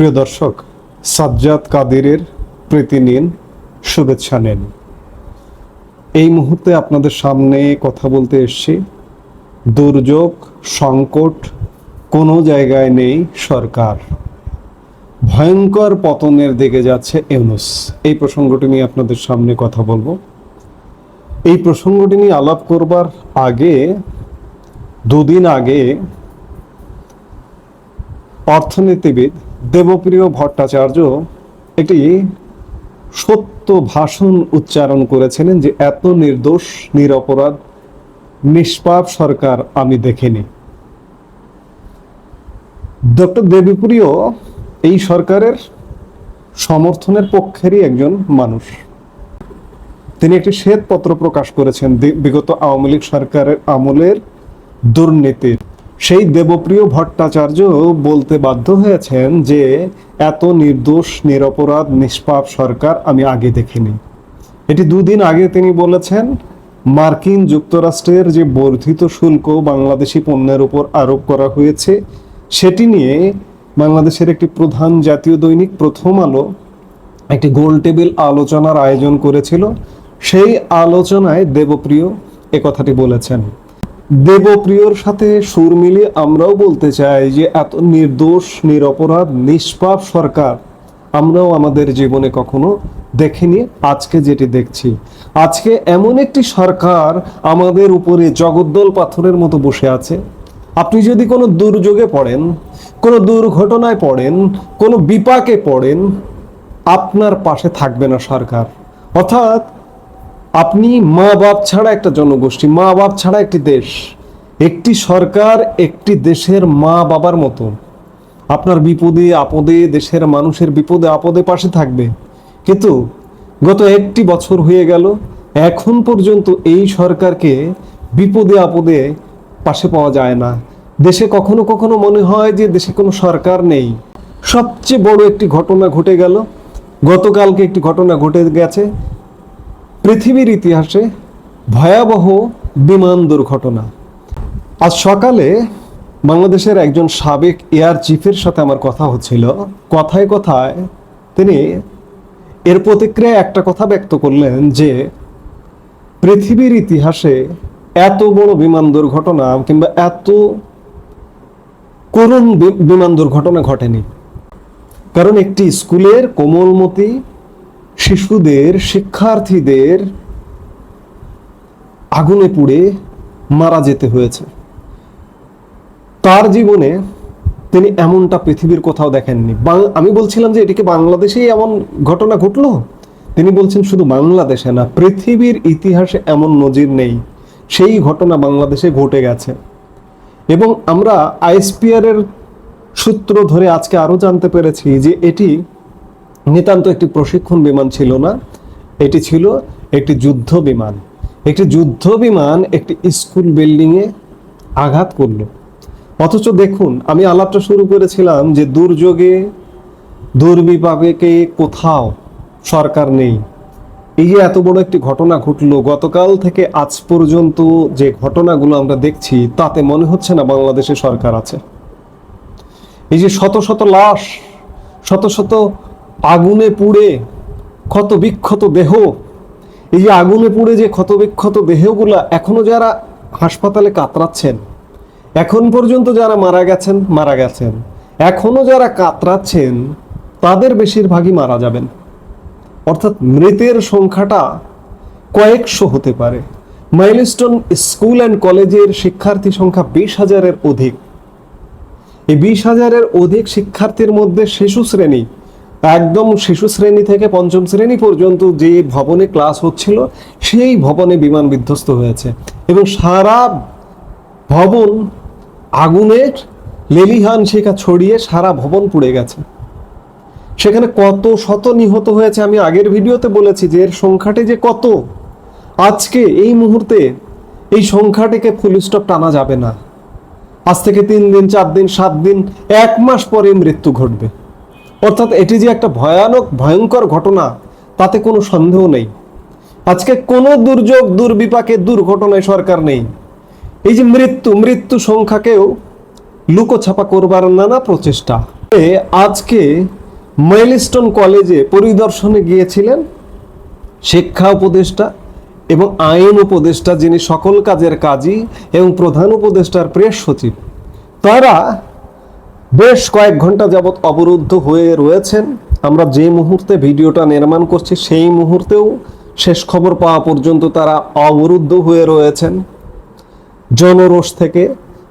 প্রিয় দর্শক, সাজ্জাদ কাদিরের প্রীতি নিন শুভেচ্ছা নেন। এই মুহূর্তে আপনাদের সামনে কথা বলতে এসছি, দুর্যোগ, সংকট কোনো জায়গায় নেই সরকার। ভয়ঙ্কর পতনের দিকে যাচ্ছে ইউনুস। এই প্রসঙ্গটি নিয়ে আপনাদের সামনে কথা বলব। এই প্রসঙ্গটি নিয়ে আলাপ করবার আগে, দুদিন আগে অর্থনীতিবিদ দেবপ্রিয় ভট্টাচার্য একটি সত্য ভাষণ উচ্চারণ করেছিলেন যে, এত নির্দোষ, নিরপরাধ, নিষ্পাপ সরকার আমি দেখিনি। ডক্টর দেবপ্রিয় এই সরকারের সমর্থনের পক্ষেরই একজন মানুষ। তিনি একটি শ্বেতপত্র প্রকাশ করেছেন বিগত আওয়ামী লীগ সরকারের আমলের দুর্নীতির। সেই দেবপ্রিয় ভট্টাচার্য বলতে বাধ্য হয়েছেন যে, এত নির্দোষ, নিরপরাধ, নিষ্পাপ সরকার আমি আগে দেখিনি। এটি দুদিন আগে তিনি বলেছেন, মার্কিন যুক্তরাষ্ট্রের যে বর্ধিত শুল্ক বাংলাদেশি পণ্যের উপর আরোপ করা হয়েছে, সেটি নিয়ে বাংলাদেশের একটি প্রধান জাতীয় দৈনিক প্রথম আলো একটি গোল টেবিল আলোচনার আয়োজন করেছিল। সেই আলোচনায় দেবপ্রিয় এ কথাটি বলেছেন। দেবপ্রিয়র সাথে সুর মিলিয়ে আমরাও বলতে চাই যে, এত নির্দোষ, নিরপরাধ, নিষ্পাপ সরকার আমরাও আমাদের জীবনে কখনো দেখিনি। আজকে যেটি দেখছি, আজকে এমন একটি সরকার আমাদের উপরে জগদ্দল পাথরের মতো বসে আছে। আপনি যদি কোনো দুর্যোগে পড়েন, কোনো দুর্ঘটনায় পড়েন, কোনো বিপাকে পড়েন, আপনার পাশে থাকবে না সরকার। অর্থাৎ আপনি মা বাপ ছাড়া একটা জনগোষ্ঠী, মা বাপ ছাড়া একটি দেশ, একটি সরকার, একটি দেশের মা বাবার মতো। আপনার বিপদে আপদে, দেশের মানুষের বিপদে আপদে পাশে থাকবে। কিন্তু গত একটি বছর হয়ে গেল, এখন পর্যন্ত এই সরকারকে বিপদে আপদে পাশে পাওয়া যায় না। দেশে কখনো কখনো মনে হয় যে দেশে কোনো সরকার নেই। সবচেয়ে বড় একটি ঘটনা ঘটে গেল। গতকালকে একটি ঘটনা ঘটে গেছে। পৃথিবীর ইতিহাসে ভয়াবহ বিমান দুর্ঘটনা। আজ সকালে বাংলাদেশের একজন সাবেক এয়ার চিফের সাথে আমার কথা হচ্ছিল। কথায় কথায় তিনি এর প্রতিক্রিয়ায় একটা কথা ব্যক্ত করলেন যে, পৃথিবীর ইতিহাসে এত বড় বিমান দুর্ঘটনা কিংবা এত করুণ বিমান দুর্ঘটনা ঘটেনি। কারণ একটি স্কুলের কোমলমতি শিশুদের, শিক্ষার্থীদের আগুনে পুড়ে মারা যেতে হয়েছে। তার জীবনে তিনি এমনটা পৃথিবীর কোথাও দেখেননি। আমি বলছিলাম যে এটিকে বাংলাদেশেই এমন ঘটনা ঘটলো? তিনি বলছেন শুধু বাংলাদেশে না, পৃথিবীর ইতিহাসে এমন নজির নেই। সেই ঘটনা বাংলাদেশে ঘটে গেছে। এবং আমরা আইএসপিআর এর সূত্র ধরে আজকে আরও জানতে পেরেছি যে এটি নিতান্ত একটি প্রশিক্ষণ বিমান ছিল না, এটি ছিল একটি যুদ্ধ বিমান। একটি যুদ্ধ বিমান একটি স্কুল বিল্ডিংয়ে আঘাত করল। অথচ দেখুন, আমি আলাপটা শুরু করেছিলাম যে দুর্যোগে, দুর্বিপাকে কোথাও সরকার নেই। এই যে এত বড় একটি ঘটনা ঘটলো, গতকাল থেকে আজ পর্যন্ত যে ঘটনাগুলো আমরা দেখছি, তাতে মনে হচ্ছে না বাংলাদেশে সরকার আছে। এই যে শত শত লাশ, শত শত আগুনে পুড়ে ক্ষত বিক্ষত দেহ। এই যে আগুনে পুড়ে যে ক্ষত বিক্ষত দেহগুলা এখনও যারা হাসপাতালে কাতরাচ্ছেন, এখন পর্যন্ত যারা মারা গেছেন মারা গেছেন। এখনও যারা কাতরাচ্ছেন, তাদের বেশিরভাগই মারা যাবেন। অর্থাৎ মৃতের সংখ্যাটা কয়েকশো হতে পারে। মাইলস্টোন স্কুল অ্যান্ড কলেজের শিক্ষার্থী সংখ্যা বিশ হাজারের অধিক। এই বিশ হাজারের অধিক শিক্ষার্থীর মধ্যে শিশু শ্রেণি একদম শিশু শ্রেণি থেকে পঞ্চম শ্রেণি পর্যন্ত যে ভবনে ক্লাস হচ্ছিল, সেই ভবনে বিমান বিধ্বস্ত হয়েছে। এবং সারা ভবন আগুনের লেলিহান শিখা ছড়িয়ে সারা ভবন পুড়ে গেছে। সেখানে কত শত নিহত হয়েছে আমি আগের ভিডিওতে বলেছি যে এর সংখ্যাটি যে কত, আজকে এই মুহূর্তে এই সংখ্যাটিকে ফুল স্টপ টানা যাবে না। আজ থেকে তিন দিন, চার দিন, সাত দিন, এক মাস পরে মৃত্যু ঘটবে। অর্থাৎ এটি যে একটা ভয়ানক, ভয়ঙ্কর ঘটনা, তাতে কোনো সন্দেহ নেই। আজকে কোনো দুর্যোগ, দুর্বিপাকে, দুর্ঘটনায় সরকার নেই। এই যে মৃত্যু মৃত্যু সংখ্যাকেও লুকোছাপা করবার নানা প্রচেষ্টা। আজকে মাইলস্টোন কলেজে পরিদর্শনে গিয়েছিলেন শিক্ষা উপদেষ্টা এবং আইন উপদেষ্টা যিনি সকল কাজের কাজী এবং প্রধান উপদেষ্টার প্রেস সচিব। তারা বেশ কয়েক ঘণ্টা যাবৎ অবরুদ্ধ হয়ে রয়েছেন। আমরা যে মুহূর্তে ভিডিওটা নির্মাণ করছি, সেই মুহূর্তেও শেষ খবর পাওয়া পর্যন্ত তারা অবরুদ্ধ হয়ে রয়েছেন। জনরোষ থেকে,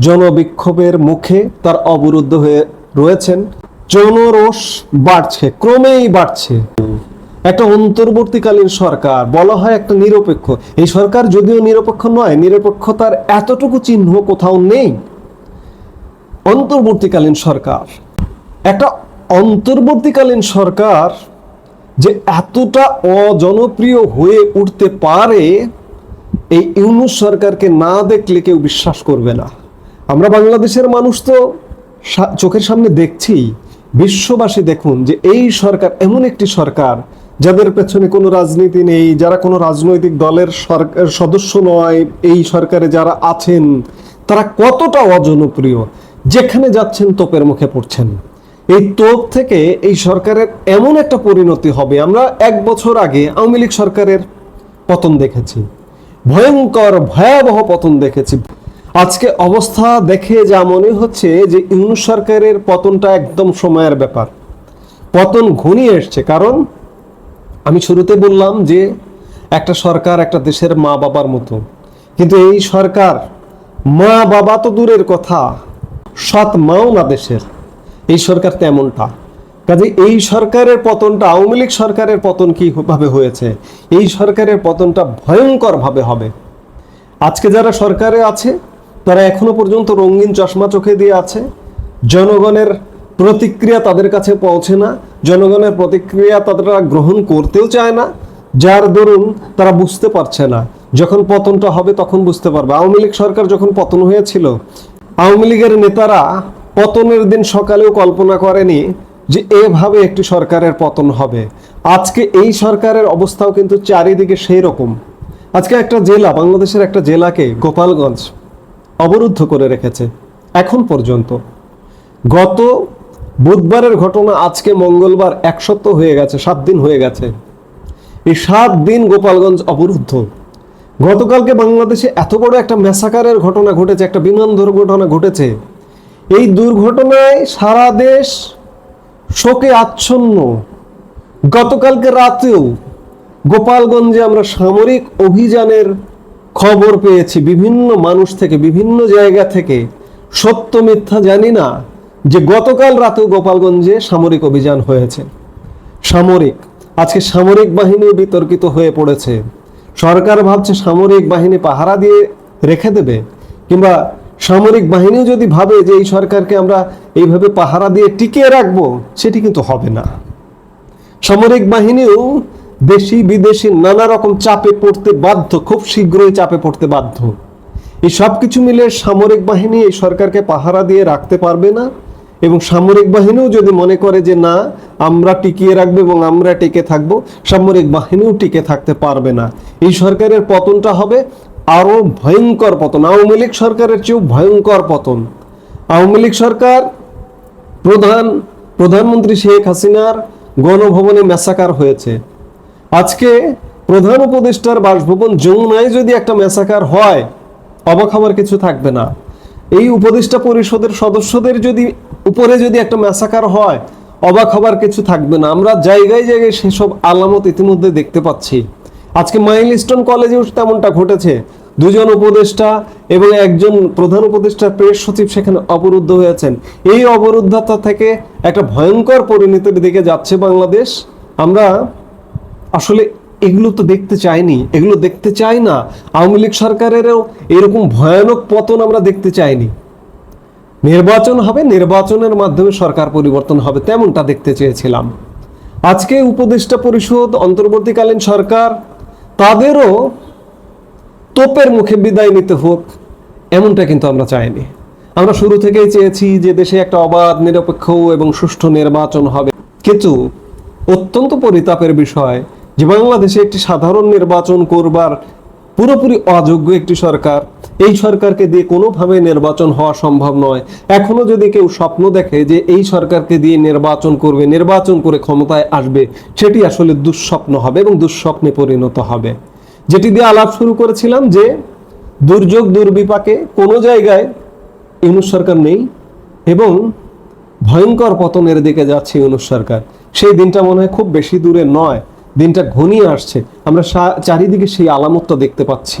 জনবিক্ষোভের মুখে তার অবরুদ্ধ হয়ে রয়েছেন। জনরোষ বাড়ছে, ক্রমেই বাড়ছে। একটা অন্তর্বর্তীকালীন সরকার, বলা হয় একটা নিরপেক্ষ। এই সরকার যদিও নিরপেক্ষ নয়, নিরপেক্ষতার এতটুকু চিহ্ন কোথাও নেই। অন্তর্বর্তীকালীন সরকার। একটা অন্তর্বর্তীকালীন সরকার যে এতটা অজনপ্রিয় হয়ে উঠতে পারে, এই ইউনুস সরকারকে না দেখলে কেউ বিশ্বাস করবে না। আমরা বাংলাদেশের মানুষ তো চোখের সামনে দেখছি, বিশ্ববাসী দেখুন যে এই সরকার এমন একটি সরকার যাদের পেছনে কোনো রাজনীতি নেই, যারা কোনো রাজনৈতিক দলের সরকার সদস্য নয়, এই সরকারে যারা আছেন, তারা কতটা অজনপ্রিয়? যেখানে যাচ্ছেন তোপের মুখে পড়ছেন। এই তোপ থেকে এই সরকারের এমন একটা পরিণতি হবে। আমরা এক বছর আগে আওয়ামী লীগ সরকারের পতন দেখেছি। ভয়ঙ্কর, ভয়াবহ পতন দেখেছি। আজকে অবস্থা দেখে যা মনে হচ্ছে যে ইউনুস সরকারের পতনটা একদম সময়ের ব্যাপার। পতন ঘনিয়ে এসছে। কারণ আমি শুরুতে বললাম যে একটা সরকার একটা দেশের মা বাবার মতো। কিন্তু এই সরকার মা বাবা তো দূরের কথা। সৎ মাও না দেশের। এই সরকার তেমনটা। কাজে এই সরকারের পতনটা, আওয়ামী লীগ সরকারের পতন কি ভাবে হয়েছে? এই সরকারের পতনটা ভয়ঙ্কর ভাবে হবে। আজকে যারা সরকারে আছে, তারা এখনও পর্যন্ত রঙিন চশমা চোখে দিয়ে আছে। জনগণের প্রতিক্রিয়া তাদের কাছে পৌঁছে না। জনগণের প্রতিক্রিয়া তারা গ্রহণ করতেও চায় না। যার দরুন তারা বুঝতে পারছে না। যখন পতনটা হবে তখন বুঝতে পারবে। আওয়ামী লীগ সরকার যখন পতন হয়েছিল আওয়ামী লীগের নেতারা পতনের দিন সকালেও কল্পনা করেনি যে এভাবে একটি সরকারের পতন হবে। আজকে এই সরকারের অবস্থাও কিন্তু চারিদিকে সেই রকম আজকে একটা জেলা, বাংলাদেশের একটা জেলাকে গোপালগঞ্জ অবরুদ্ধ করে রেখেছে, এখন পর্যন্ত। গত বুধবারের ঘটনা আজকে মঙ্গলবার এক সপ্তাহ হয়ে গেছে, সাত দিন হয়ে গেছে। এই সাত দিন গোপালগঞ্জ অবরুদ্ধ। গতকালকে বাংলাদেশে এত বড় একটা ম্যাসাকারের ঘটনা ঘটেছে, একটা বিমান দুর্ঘটনা ঘটেছে। এই দুর্ঘটনায় সারা দেশ শোকে আচ্ছন্ন। গতকালকে রাতেও গোপালগঞ্জে আমরা সামরিক অভিযানের খবর পেয়েছি। বিভিন্ন মানুষ থেকে, বিভিন্ন জায়গা থেকে সত্য মিথ্যা জানি না যে গতকাল রাতেও গোপালগঞ্জে সামরিক অভিযান হয়েছে। সামরিক, আজকে সামরিক বাহিনী বিতর্কিত হয়ে পড়েছে। সরকার ভাবছে সামরিক বাহিনী পাহারা দিয়ে রেখে দেবে, কিংবা সামরিক বাহিনী যদি ভাবে যে এই সরকারকে আমরা এইভাবে পাহারা দিয়ে টিকিয়ে রাখব, সেটি কিন্তু হবে না। সামরিক বাহিনীও দেশি, বিদেশি নানা রকম চাপে পড়তে বাধ্য, খুব শীঘ্রই চাপে পড়তে বাধ্য। এই সব কিছু মিলে সামরিক বাহিনী এই সরকারকে পাহারা দিয়ে রাখতে পারবে না। এবং সামরিক বাহিনীও যদি মনে করে যে না, আমরা টিকিয়ে রাখব এবং আমরা টিকে থাকব, সামরিক বাহিনীও টিকে থাকতে পারবে না। এই সরকারের পতনটা হবে আরও ভয়ঙ্কর পতন। আওয়ামী লীগ সরকারের চেয়েও ভয়ঙ্কর পতন। আওয়ামী লীগ সরকার প্রধান, প্রধানমন্ত্রী শেখ হাসিনার গণভবনে ম্যাসাকার হয়েছে। আজকে প্রধান উপদেষ্টার বাসভবন যমুনায় যদি একটা ম্যাসাকার হয়, অবাক হওয়ার কিছু থাকবে না। এই উপদেষ্টা পরিষদের সদস্যদের যদি উপরে যদি একটা ম্যাসাকার হয়, অবাক হবার কিছু থাকবে না। আমরা জায়গায় জায়গায় সেসব আলামত ইতিমধ্যে দেখতে পাচ্ছি। আজকে মাইল স্টোন কলেজেও তেমনটা ঘটেছে। দুজন উপদেষ্টা এবং একজন প্রধান উপদেষ্টা প্রেস সচিব সেখানে অবরুদ্ধ হয়েছেন। এই অবরুদ্ধতা থেকে একটা ভয়ঙ্কর পরিণতির দিকে যাচ্ছে বাংলাদেশ। আমরা আসলে এগুলো তো দেখতে চাইনি। এগুলো দেখতে চাই না। আওয়ামী লীগ সরকারেরও এরকম ভয়ানক পতন আমরা দেখতে চাইনি। নির্বাচন হবে, নির্বাচনের মাধ্যমে সরকার পরিবর্তন হবে, তেমনটা দেখতে চেয়েছিলাম। আজকে উপদেষ্টা পরিষদ, অন্তর্বর্তীকালীন সরকার, তাদেরও তোপের মুখে বিদায় নিতে হোক, এমনটা কিন্তু আমরা চাইনি। আমরা শুরু থেকেই চেয়েছি যে দেশে একটা অবাধ, নিরপেক্ষ এবং সুষ্ঠু নির্বাচন হবে। কিন্তু অত্যন্ত পরিতাপের বিষয় যে বাংলাদেশে একটি সাধারণ নির্বাচন করবার পুরোপুরি অযোগ্য একটি সরকার এই সরকারকে দিয়ে কোনোভাবে নির্বাচন হওয়া সম্ভব নয়। এখনও যদি কেউ স্বপ্ন দেখে যে এই সরকারকে দিয়ে নির্বাচন করবে, নির্বাচন করে ক্ষমতায় আসবে, সেটি আসলে দুঃস্বপ্ন হবে এবং দুঃস্বপ্নে পরিণত হবে। যেটি দিয়ে আলাপ শুরু করেছিলাম যে দুর্যোগ দুর্বিপাকে কোনো জায়গায় ইউনুস সরকার নেই এবং ভয়ঙ্কর পতনের দিকে যাচ্ছে ইউনুস সরকার। সেই দিনটা মনে হয় খুব বেশি দূরে নয়, দিনটা ঘনিয়ে আসছে। আমরা চারিদিকে সেই আলামতটা দেখতে পাচ্ছি।